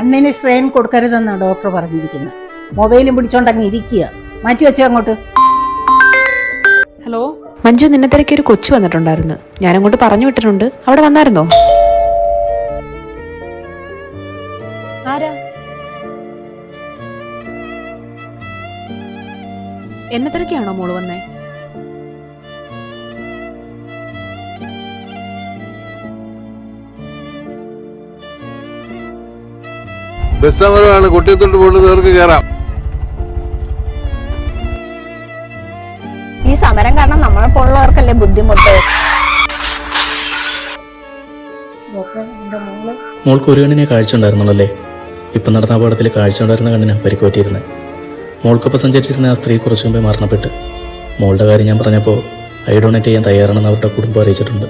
കണ്ണിന് strain കൊടുക്കരുതെന്നാണ് doctor പറഞ്ഞിരിക്കുന്നത്. മൊബൈലും പിടിച്ചോണ്ട് അങ്ങ് ഇരിക്കുക. മാറ്റി വെച്ചോ അങ്ങോട്ട്. ഹലോ? മഞ്ജു നിന്നെ തിരക്കി ഒരു കൊച്ചു വന്നിട്ടുണ്ടായിരുന്നു. ഞാൻ അങ്ങോട്ട് പറഞ്ഞു വിട്ടിട്ടുണ്ട്. അവിടെ വന്നായിരുന്നോ? ആരാ? എന്നെ തിരക്കിയാണോ മോൾ വന്നേ? ബസ് സമരമാണ് കുട്ടിയത്തോട്ട് പോകുന്നത് അവർക്ക് കയറാം ഈ സമരം കാരണം നമ്മളെ പോലുള്ളവർക്കല്ലേ ബുദ്ധിമുട്ട്? മോൾക്ക് ഒരു കണ്ണിനെ കാഴ്ച ഉണ്ടായിരുന്നുള്ളല്ലേ? ഇപ്പം നടന്ന അപകടത്തിൽ കാഴ്ച ഉണ്ടായിരുന്ന കണ്ണിന് പരിക്കുപറ്റിയിരുന്നത് മോൾക്കൊപ്പം സഞ്ചരിച്ചിരുന്ന ആ സ്ത്രീ കുറച്ചു മുമ്പേ മരണപ്പെട്ട്. മോളുടെ കാര്യം ഞാൻ പറഞ്ഞപ്പോൾ ഐ ഡൊണേറ്റ് ചെയ്യാൻ തയ്യാറാണെന്ന് അവരുടെ കുടുംബം അറിയിച്ചിട്ടുണ്ട്.